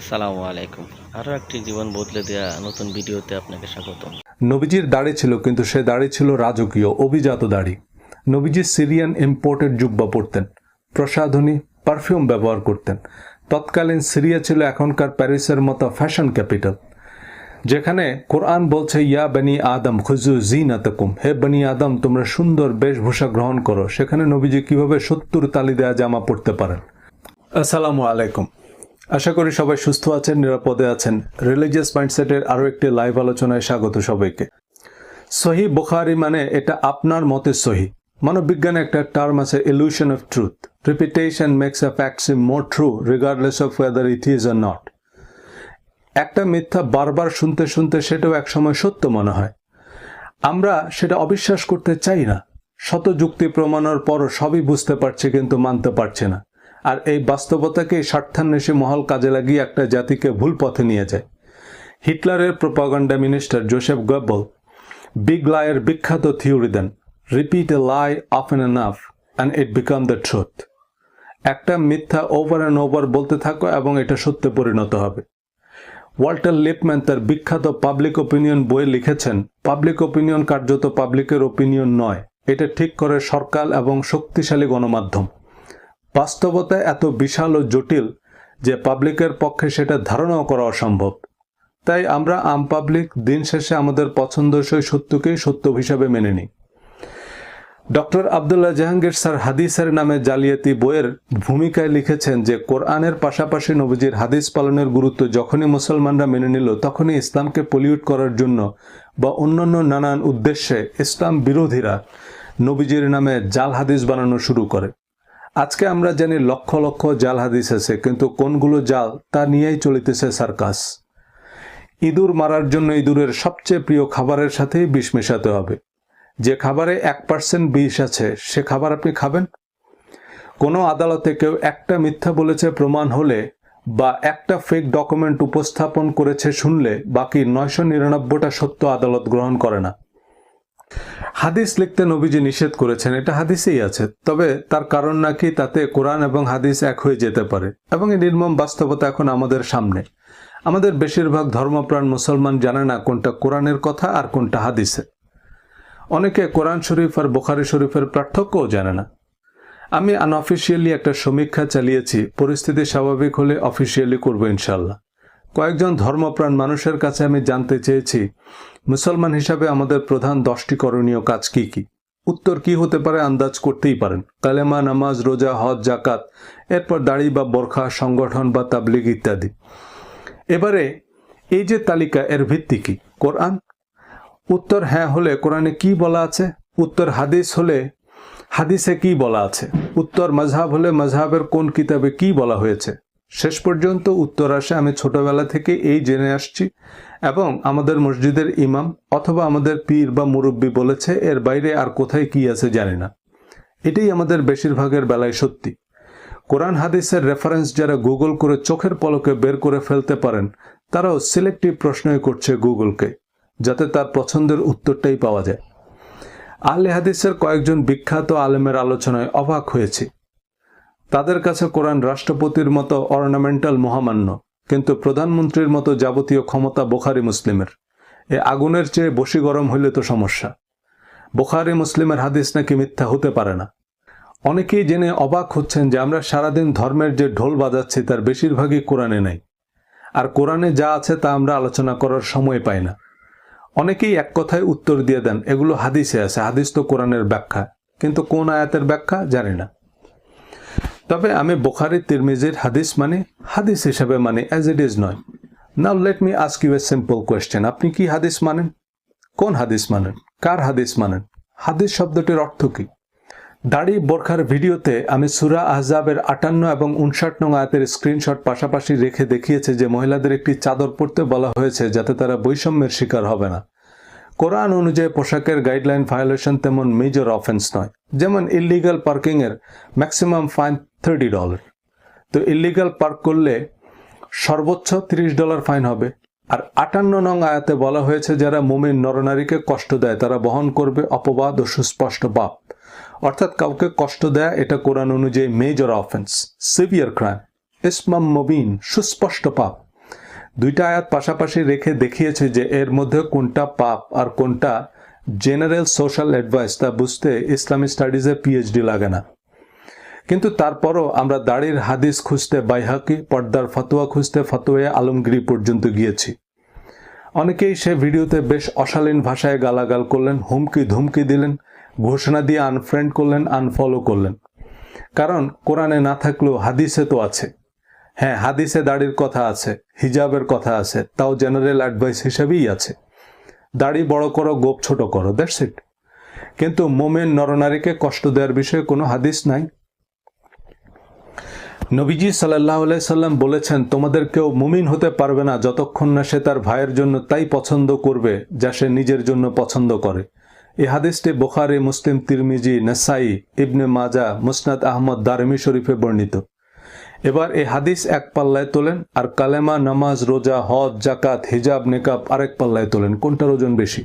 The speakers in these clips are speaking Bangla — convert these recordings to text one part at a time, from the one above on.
আসসালামু আলাইকুম। আরও একটি জীবন বদলে দেওয়া নতুন ভিডিওতে আপনাকে স্বাগতম। নবীজির দাড়ি ছিল কিন্তু সে দাড়ি ছিল রাজকীয় অভিজাত দাড়ি। নবীজি সিরিয়ান ইম্পোর্টেড জুব্বা পরতেন প্রসাধনী পারফিউম ব্যবহার করতেন। তৎকালীন সিরিয়া ছিল এখনকার প্যারিসের মতো ফ্যাশন ক্যাপিটাল যেখানে কোরআন বলছে ইয়া বনি আদম খুজু জিনাতকুম হে বনি আদম তোমরা সুন্দর বেশভূষা গ্রহণ করো। সেখানে নবীজি কীভাবে সত্তর তালি দেয়া জামা পড়তে পারেন? আসসালামু আলাইকুম। আশা করি সবাই সুস্থ আছেন, নিরাপদে আছেন। রিলিজিয়াস মাইন্ডসেটের আরও একটি লাইভ আলোচনায় স্বাগত সবাইকে। সহি বুখারি মানে এটা আপনার মতে সহি। মানববিজ্ঞানে একটা টার্ম আছে illusion of truth repetition makes a fact seem more true regardless of whether it is or not একটা মিথ্যা বারবার শুনতে শুনতে সেটাও একসময় সত্য মনে হয়। আমরা সেটা অবিশ্বাস করতে চাই না। শত যুক্তি প্রমাণের পরও সবই বুঝতে পারছি কিন্তু মানতে পারছে না। আর এই বাস্তবতাকে স্বার্থান্বেষী মহল কাজে লাগিয়ে একটা জাতিকে ভুল পথে নিয়ে যায়। হিটলারের propaganda minister Joseph Goebbels, big লায়ের বিখ্যাত theory then, repeat a lie often enough and it become the truth একটা মিথ্যা ওভার অ্যান্ড ওভার বলতে থাকো এবং এটা সত্যে পরিণত হবে। ওয়াল্টার লিপম্যান তার বিখ্যাত পাবলিক ওপিনিয়ন বইয়ে লিখেছেন, পাবলিক ওপিনিয়ন কার্যত পাবলিকের ওপিনিয়ন নয়, এটা ঠিক করে সরকার এবং শক্তিশালী গণমাধ্যম। বাস্তবতা এত বিশাল ও জটিল যে পাবলিকের পক্ষে সেটা ধারণাও করা অসম্ভব। তাই আমরা আম পাবলিক দিন শেষে আমাদের পছন্দসই সত্যকেই সত্য হিসাবে মেনে নিই। ডক্টর আবদুল্লাহ জাহাঙ্গীর স্যার হাদিসের নামে জালিয়াতি বইয়ের ভূমিকায় লিখেছেন যে, কোরআনের পাশাপাশি নবীজির হাদিস পালনের গুরুত্ব যখনই মুসলমানরা মেনে নিল, তখনই ইসলামকে পলিউট করার জন্য বা অন্যান্য নানান উদ্দেশ্যে ইসলাম বিরোধীরা নবীজির নামে জাল হাদিস বানানো শুরু করে। আজকে আমরা জানি লক্ষ লক্ষ জাল হাদিস আছে, কিন্তু কোনগুলো জাল তা নিয়েই চলিতেছে সার্কাস। ইঁদুর মারার জন্য ইঁদুরের সবচেয়ে প্রিয় খাবারের সাথেই বিষ মেশাতে হবে। যে খাবারে এক পার্সেন্ট বিষ আছে, সে খাবার আপনি খাবেন? কোনো আদালতে কেউ একটা মিথ্যা বলেছে প্রমাণ হলে বা একটা ফেক ডকুমেন্ট উপস্থাপন করেছে শুনলে বাকি নয়শো নিরানব্বইটা সত্য আদালত গ্রহণ করে না। হাদিস লিখতে নবীজি নিষেধ করেছেন, এটা হাদিসেই আছে। তবে তার কারণ নাকি তাতে কোরআন এবং হাদিস এক হয়ে যেতে পারে। এবং এই নির্মম বাস্তবতা এখন আমাদের সামনে। আমাদের বেশিরভাগ ধর্মপ্রাণ মুসলমান জানে না কোনটা কোরআনের কথা আর কোনটা হাদিসে অনেকে কোরআন শরীফ আর বোখারি শরীফের পার্থক্যও জানে না। আমি আনঅফিসিয়ালি একটা সমীক্ষা চালিয়েছি, পরিস্থিতি স্বাভাবিক হলে অফিসিয়ালি করব ইনশাল্লাহ কয়েকজন ধর্মপ্রাণ মানুষের কাছে আমি জানতে চেয়েছি মুসলমান হিসাবে আমাদের প্রধান দশটি করণীয় কাজ কি কি? উত্তর কি হতে পারে আন্দাজ করতেই পারেন। কালেমা, নামাজ, রোজা, হজ জাকাত এরপর দাড়ি বা বোরখা, সংগঠন বা তাবলিগ ইত্যাদি। এবারে এই যে তালিকা, এর ভিত্তি কি? কোরআন? উত্তর হ্যাঁ হলে কোরআনে কি বলা আছে? উত্তর হাদিস হলে হাদিসে কি বলা আছে? উত্তর মজহাব হলে মজহাবের কোন কিতাবে কি বলা হয়েছে? শেষ পর্যন্ত উত্তর আসে, আমি ছোটবেলা থেকে এই জেনে আসছি। এবং আমাদের মসজিদের ইমাম অথবা আমাদের পীর বা মুরব্বী বলেছে, এর বাইরে আর কোথায় কি আছে জানি না। এটাই আমাদের বেশিরভাগের বেলায় সত্যি। কোরআন হাদিসের রেফারেন্স যারা গুগল করে চোখের পলকে বের করে ফেলতে পারেন, তারাও সিলেক্টিভ প্রশ্নই করছে গুগলকে যাতে তার পছন্দের উত্তরটাই পাওয়া যায়। আহলে হাদিসের কয়েকজন বিখ্যাত আলেমের আলোচনায় অবাক হয়েছি। তাদের কাছে কোরআন রাষ্ট্রপতির মতো অর্নামেন্টাল মহামান্য, কিন্তু প্রধানমন্ত্রীর মতো যাবতীয় ক্ষমতা বোখারি মুসলিমের। এ আগুনের চেয়ে বসি গরম হইলে তো সমস্যা। বোখারি মুসলিমের হাদিস নাকি মিথ্যা হতে পারে না। অনেকেই জেনে অবাক হচ্ছেন যে আমরা সারাদিন ধর্মের যে ঢোল বাজাচ্ছি তার বেশিরভাগই কোরআনে নেই। আর কোরআনে যা আছে তা আমরা আলোচনা করার সময় পাই না। অনেকেই এক কথায় উত্তর দিয়ে দেন, এগুলো হাদিসে আছে, হাদিস তো কোরআনের ব্যাখ্যা। কিন্তু কোন আয়াতের ব্যাখ্যা? জানি না। তবে আমি বোখারি, তিরমিজির হাদিস মানে হাদিস হিসেবে মানে অ্যাজ ইট ইজ নয়। Now let me ask you a simple question আপনি কি হাদিস মানেন? কোন হাদিস মানেন? কার হাদিস মানেন? হাদিস শব্দটির অর্থ কি? দাড়ি বোরখার ভিডিওতে আমি সুরা আহজাবের আটান্ন এবং উনষাট নং আয়াতের স্ক্রিনশট পাশাপাশি রেখে দেখিয়েছে যে মহিলাদের একটি চাদর পরতে বলা হয়েছে যাতে তারা বৈষম্যের শিকার হবে না। কোরআন অনুযায়ী পোশাকের গাইডলাইন ভায়োলেশন তেমন মেজর অফেন্স নয়। যেমন ইলিগাল পার্কিংয়ের ম্যাক্সিমাম ফাইন থার্টি ডলার তো ইলিগাল পার্ক করলে সর্বোচ্চ তিরিশ ডলার ফাইন হবে। আর আটান্ন নং আয়াতে বলা হয়েছে, যারা মুমিন নরনারীকে কষ্ট দেয়, তারা বহন করবে অপবাদ ও সুস্পষ্ট পাপ। অর্থাৎ কাউকে কষ্ট দেয়, এটা কোরআন অনুযায়ী মেজর অফেন্স সিভিয়ার ক্রাইম ইসমাম মবিন, সুস্পষ্ট পাপ। দুইটা আয়াত পাশাপাশি রেখে দেখিয়েছে যে এর মধ্যে কোনটা পাপ আর কোনটা জেনারেল সোশ্যাল অ্যাডভাইস তা বুঝতে ইসলামী স্টাডিজে পিএইচডি লাগে না। কিন্তু তারপরও আমরা দাড়ির হাদিস খুঁজতে বাইহাকি, পর্দার ফতোয়া খুঁজতে ফতোয়া আলমগিরি পর্যন্ত গিয়েছি। অনেকেই সে ভিডিওতে বেশ অশালীন ভাষায় গালাগাল করলেন, হুমকি ধুমকি দিলেন, ঘোষণা দিয়ে আনফ্রেন্ড করলেন আনফলো করলেন। কারণ কোরআনে না থাকলেও হাদিসে তো আছে। হ্যাঁ হাদিসে দাড়ির কথা আছে, হিজাবের কথা আছে, তাও জেনারেল অ্যাডভাইস হিসেবেই আছে। দাড়ি বড় করো, গোপ ছোট করো দ্যাটস ইট কিন্তু মোমেন নরনারীকে কষ্ট দেওয়ার বিষয়ে কোনো হাদিস নাই। নবীজি সাল্লাহ সাল্লাম বলেছেন, তোমাদের কেউ মুমিন হতে পারবে না যতক্ষণ না সে তার ভাইয়ের জন্য তাই পছন্দ করবে যা সে নিজের জন্য পছন্দ করে। এ হাদিসটি বোখারি, মুসলিম, তিরমিজি, নেসাই, ইবনে মাজা মুসনাদ আহমদ, দারমি শরীফে বর্ণিত। এবার এই হাদিস এক পাল্লায় তোলেন, আর কালেমা, নামাজ, রোজা, হজ জাকাত হিজাব, নেকাব আরেক পাল্লায় তোলেন। কোনটার ওজন বেশি?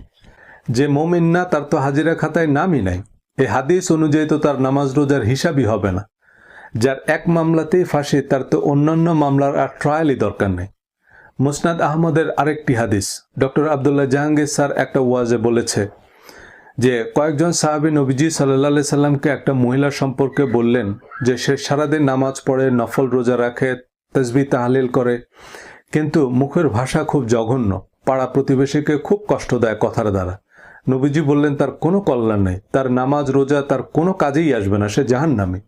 যে মমিন না, তার তো হাজিরা খাতায় নামই নাই। এই হাদিস অনুযায়ী তো তার নামাজ, রোজার হিসাবই হবে না। যার এক মামলাতেই ফাঁসি, তার তো অন্যান্য মামলার আর ট্রায়ালই দরকার নেই। মুসনাদ আহমদের আরেকটি হাদিস। ডক্টর আবদুল্লাহ জাহাঙ্গীর স্যার একটা ওয়াজে বলেছে যে কয়েকজন সাহাবী নবীজি সাল্লাহ সাল্লামকে একটা মহিলা সম্পর্কে বললেন যে সে সারাদিন নামাজ পড়ে, নফল রোজা রাখে তসবি তাহালিল করে। কিন্তু মুখের ভাষা খুব জঘন্য। পাড়া প্রতিবেশীকে খুব কষ্ট দেয় কথার দ্বারা। নবীজি বললেন, তার কোনো কল্যাণ নেই। তার নামাজ, রোজা, তার কোনো কাজেই আসবে না। সে জাহান্নামী।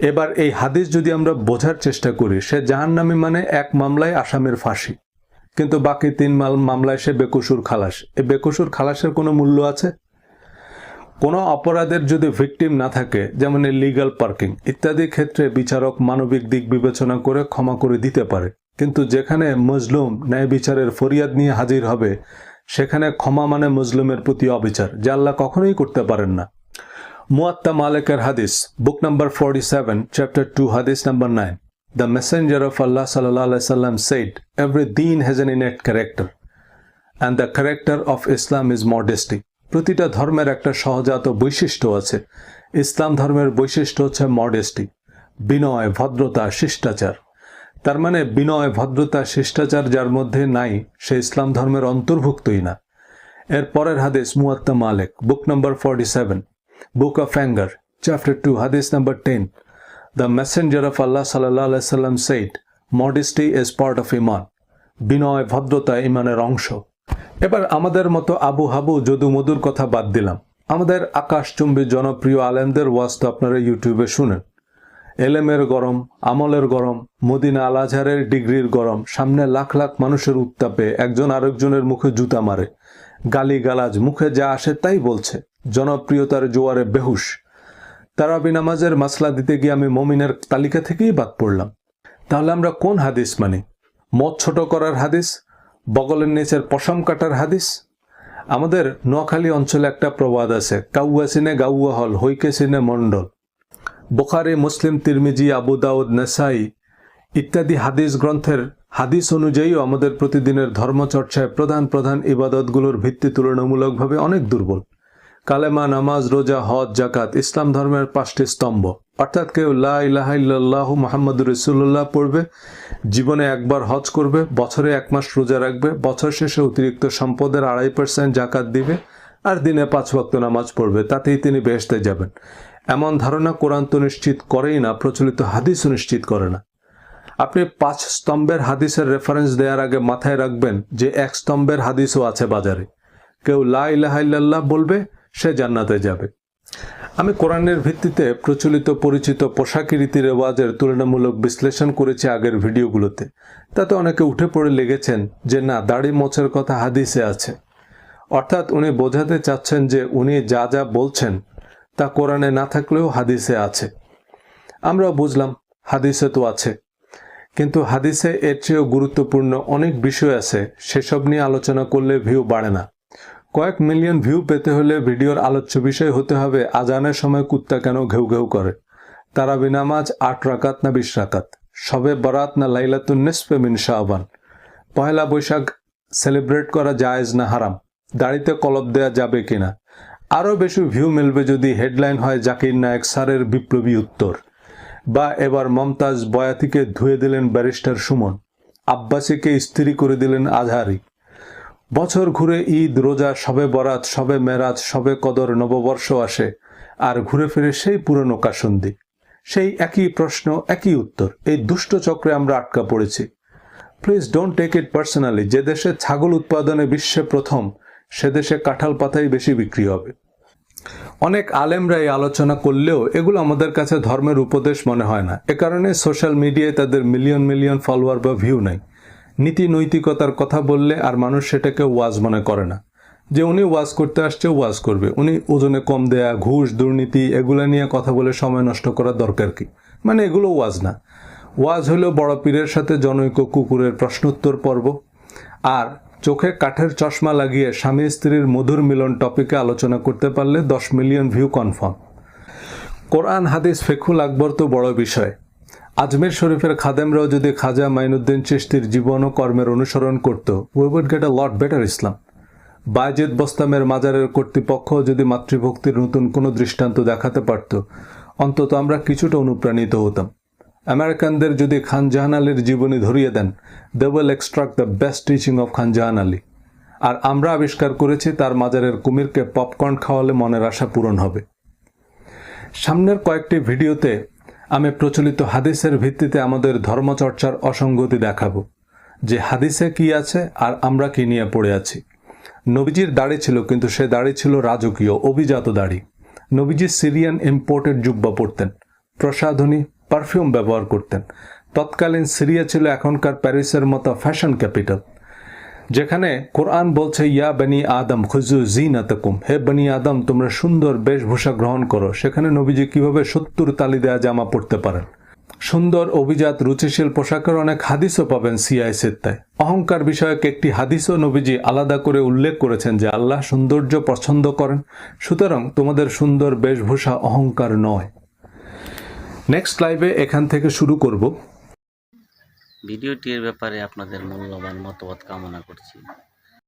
এবার এই হাদিস যদি আমরা বোঝার চেষ্টা করি, সে জাহান্নামী মানে এক মামলায় আসামের ফাঁসি। কিন্তু বাকি তিন মাল, মামলায় সে বেকসুর খালাস। এই বেকসুর খালাসের কোনো মূল্য আছে? কোনো অপরাধের যদি ভিকটিম না থাকে, যেমন লিগাল পার্কিং ইত্যাদি ক্ষেত্রে বিচারক মানবিক দিক বিবেচনা করে ক্ষমা করে দিতে পারে। কিন্তু যেখানে মজলুম ন্যায় বিচারের ফরিয়াদ নিয়ে হাজির হবে, সেখানে ক্ষমা মানে মজলুমের প্রতি অবিচার, যা আল্লাহ কখনোই করতে পারেন না। মুয়াত্তা মালেকের হাদিস book number forty seven chapter two হাদিস number nine the messenger of Allah সাল্লাহ সাল্লাম সেড এভরি দিন has an innate character and the character of Islam is modesty প্রতিটা ধর্মের একটা সহজাত বৈশিষ্ট্য আছে। ইসলাম ধর্মের বৈশিষ্ট্য হচ্ছে মডেস্টি বিনয়, ভদ্রতা, শিষ্টাচার। তার মানে বিনয়, ভদ্রতা, শিষ্টাচার যার মধ্যে নাই, সে ইসলাম ধর্মের অন্তর্ভুক্তই না। এর পরের হাদিস Muwatta Malik book number forty seven book of anger chapter two হাদিস number ten the messenger of Allah সাল্লাহ সাল্লাম said modesty is part of ইমান বিনয়, ভদ্রতা ইমানের অংশ। এবার আমাদের মতো আবু হাবু যদু মধুর কথা বাদ দিলাম। আমাদের আকাশচুম্বী জনপ্রিয় আলেমদের ওয়াজ তো আপনারা ইউটিউবে শুনেন। এলেমের গরম, আমলের গরম, মদিনা আল আজহারের ডিগ্রির গরম, সামনে লাখ লাখ মানুষের উত্তাপে একজন আরেকজনের মুখে জুতা মারে গালি গালাজ মুখে যা আসে তাই বলছে। জনপ্রিয়তার জোয়ারে বেহুশ। তারাবি নামাজের মাসলা দিতে গিয়ে আমি মমিনের তালিকা থেকেই বাদ পড়লাম। তাহলে আমরা কোন হাদিস মানি? মদ ছোট করার হাদিস? বগলের নিচের পশম কাটার হাদিস। আমাদের নোয়াখালী অঞ্চলে একটা প্রবাদ আছে, কাউয়া সিনে গাউয়া হল, হইকে সিনে মণ্ডল। বোখারে, মুসলিম, তিরমিজি, আবু দাউদ, নেসাই ইত্যাদি হাদিস গ্রন্থের হাদিস অনুযায়ীও আমাদের প্রতিদিনের ধর্মচর্চায় প্রধান প্রধান ইবাদতগুলোর ভিত্তি তুলনামূলকভাবে অনেক দুর্বল। কালেমা, নামাজ, রোজা, হজ জাকাত ইসলাম ধর্মের পাঁচটি স্তম্ভ। অর্থাৎ কেউ লা ইলাহা ইল্লাল্লাহু মুহাম্মাদুর রাসূলুল্লাহ পড়বে, জীবনে একবার হজ করবে, বছরে এক মাস রোজা রাখবে, বছর শেষে অতিরিক্ত সম্পদের আড়াই পার্সেন্ট জাকাত দিবে আর দিনে পাঁচ ওয়াক্ত নামাজ পড়বে, তাতেই তিনি বেহেশতে যাবেন। এমন ধারণা কোরআন তো নিশ্চিত করেই না, প্রচলিত হাদিসও নিশ্চিত করে না। আপনি পাঁচ স্তম্ভের হাদিসের রেফারেন্স দেওয়ার আগে মাথায় রাখবেন যে এক স্তম্ভের হাদিসও আছে বাজারে। কেউ লা ইলাহা ইল্লাল্লাহ বলবে সে জান্নাতে যাবে। আমি কোরআনের ভিত্তিতে প্রচলিত পরিচিত পোশাকি রীতি রেওয়াজের তুলনামূলক বিশ্লেষণ করেছি আগের ভিডিওগুলোতে। তাতে অনেকে উঠে পড়ে লেগেছেন যে না, দাড়ি মোছের কথা হাদিসে আছে। অর্থাৎ উনি বোঝাতে চাচ্ছেন যে উনি যা যা বলছেন তা কোরআনে না থাকলেও হাদিসে আছে। আমরা বুঝলাম, হাদিসে তো আছে। কিন্তু হাদিসে এর চেয়েও গুরুত্বপূর্ণ অনেক বিষয় আছে, সেসব নিয়ে আলোচনা করলে ভিউ বাড়ে না। কয়েক মিলিয়ন ভিউ পেতে হলে ভিডিওর আলোচ্য বিষয় হতে হবে, আজানের সময় কুত্তা কেন ঘেউ ঘেউ করে? তারাবি নামাজ আট রাকাত না বিশ রাকাত? সবে বরাত না লাইলাতুন নিসফে মিন শাহবান পয়লা বৈশাখ সেলিব্রেট করা জায়েজ না হারাম? দাড়িতে কলব দেয়া যাবে কিনা? আরও বেশি ভিউ মিলবে যদি হেডলাইন হয় জাকির নায়ক স্যারের বিপ্লবী উত্তর। বা এবার মমতাজ বয়াতিকে ধুয়ে দিলেন ব্যারিস্টার সুমন। আব্বাসীকে স্ত্রী করে দিলেন আজহারি। বছর ঘুরে ঈদ, রোজা, সবে বরাত, সবে মেরাজ, সবে কদর নববর্ষ আসে, আর ঘুরে ফিরে সেই পুরনো কাসন্দি। সেই একই প্রশ্ন, একই উত্তর, এই দুষ্ট চক্রে আমরা আটকা পড়েছি। Please don't take it personally যে দেশে ছাগল উৎপাদনে বিশ্বে প্রথম, সে দেশে কাঁঠাল পাতাই বেশি বিক্রি হবে। অনেক আলেমরা এই আলোচনা করলেও এগুলো আমাদের কাছে ধর্মের উপদেশ মনে হয় না। এ কারণে সোশ্যাল মিডিয়ায় তাদের মিলিয়ন মিলিয়ন ফলোয়ার বা ভিউ নাই। নীতি নৈতিকতার কথা বললে আর মানুষ সেটাকে ওয়াজ মনে করে না। যে উনি ওয়াজ করতে আসছে, ওয়াজ করবে। উনি ওজনে কম দেয়া, ঘুষ, দুর্নীতি, এগুলা নিয়ে কথা বলে সময় নষ্ট করার দরকার কি? মানে এগুলো ওয়াজ না। ওয়াজ হলো বড় পীরের সাথে জনৈক কুকুরের প্রশ্নোত্তর পর্ব। আর চোখে কাঠের চশমা লাগিয়ে স্বামী স্ত্রীর মধুর মিলন টপিকে আলোচনা করতে পারলে দশ মিলিয়ন ভিউ কনফার্ম। কোরআন, হাদিস ফেকুল আকবর তো বড় বিষয়। আজমের শরীফের খাদেমরাও যদি খাজা মাইনুদ্দিন চিশতির জীবন ও কর্মের অনুসরণ করত we would get a lot better Islam Bayazid বস্তামের মাজারের কর্তৃপক্ষ যদি মাতৃভক্তির নতুন কোনো দৃষ্টান্ত দেখাতে পারত, অন্তত আমরা কিছুটা অনুপ্রাণিত হতাম। আমেরিকানদের যদি খান জাহান আলীর জীবনী ধরিয়ে দেন they will extract the best teaching of Khan Jahan Ali. আর আমরা আবিষ্কার করেছি তার মাজারের কুমিরকে পপকর্ন খাওয়ালে মনের আশা পূরণ হবে। সামনের কয়েকটি ভিডিওতে আমি প্রচলিত হাদিসের ভিত্তিতে আমাদের ধর্মচর্চার অসঙ্গতি দেখাবো। যে হাদিসে কি আছে আর আমরা কি নিয়ে পড়ে আছি। নবীজির দাড়ি ছিল, কিন্তু সে দাড়ি ছিল রাজকীয়, অভিজাত দাড়ি। নবীজি সিরিয়ান ইম্পোর্টেড জুব্বা পরতেন, প্রসাধনী, পারফিউম ব্যবহার করতেন। তৎকালীন সিরিয়া ছিল এখনকার প্যারিসের মতো ফ্যাশন ক্যাপিটাল। যেখানে কোরআন বলছে, ইয়া বনি আদম খুজু জিনাতকুম হে বনি আদম, তোমরা সুন্দর বেশভূষা গ্রহণ করো। সেখানে নবীজি কীভাবে সত্তর তালি দেয়া জামা পরতে পারেন? সুন্দর, অভিজাত, রুচিশীল পোশাকের অনেক হাদিসও পাবেন সিআই সেত্তায়। অহংকার বিষয়ক একটি হাদিসও নবীজি আলাদা করে উল্লেখ করেছেন যে, আল্লাহ সৌন্দর্য পছন্দ করেন। সুতরাং তোমাদের সুন্দর বেশভূষা অহংকার নয়। নেক্সট লাইভে এখান থেকে শুরু করব। ভিডিওটির ব্যাপারে আপনাদের মূল্যবান মতামত কামনা করছি।